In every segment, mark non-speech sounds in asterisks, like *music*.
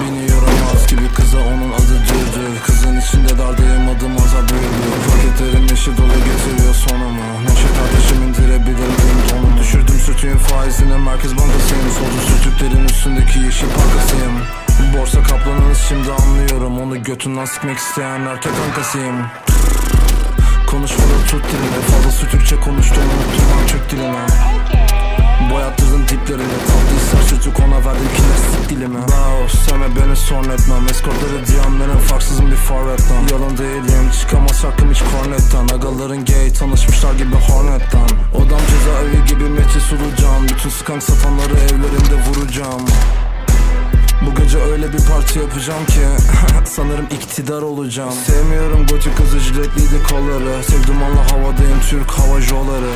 Beni yaramaz gibi kıza onun adı dürdür Kızın içinde dardayım adım aza büyüdü Paketlerim yeşil dolu getiriyor sonumu Neşet ateşim indirebilirim onu Düşürdüm sürtüğün faizini merkez bankasıyım. Solcu sürtüklerin üstündeki yeşil parkasıyım Borsa kaplanınız şimdi anlıyorum. Onu götünden sikmek isteyen erkek kankasıyım Konuşmada tut dilini Fazla sürtükçe konuştuğunu unuttum ben Türk diline. Dilimi Wow sevme beni son etmem. Eskortları diyenlerin farksızım bir forvetten Yalan değilim çıkamaz şarkım hiç kornetten Agaların gay tanışmışlar gibi hornetten. Odam cezaevi gibi meçhi sulucan Bütün skank satanları evlerinde vuracağım. Bu gece öyle bir parti yapacağım ki *laughs* Sanırım iktidar olacağım. Sevmiyorum gotik kızı jiletliydi kolları. Sevdim anla havadayım Türk hava joları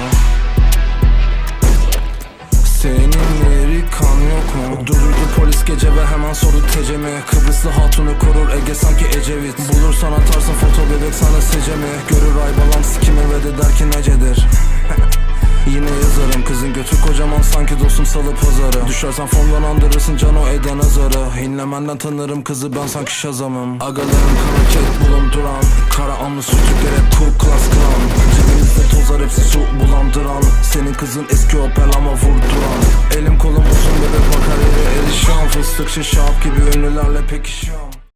kan yok mu? Dururdu polis gece ve hemen sordu tecemi. Kıbrıslı hatunu korur Ege sanki Ecevit. Bulursan atarsın foto bebek sana secemi. Görür ay balam sikimi ve de der ki necedir? *laughs* Yine yazarım kızın götü kocaman sanki dostum salı pazarı. Düşersen formdan andırırsın can o eden azarı. İnlemenden tanırım kızı ben sanki şazamım Agalarım kara kek bulunduran Kara Senin kızın eski Opel ama vurduran Elim kolum uzun bebek yere erişiyorum. Fıstık şişap gibi ünlülerle pekişiyorum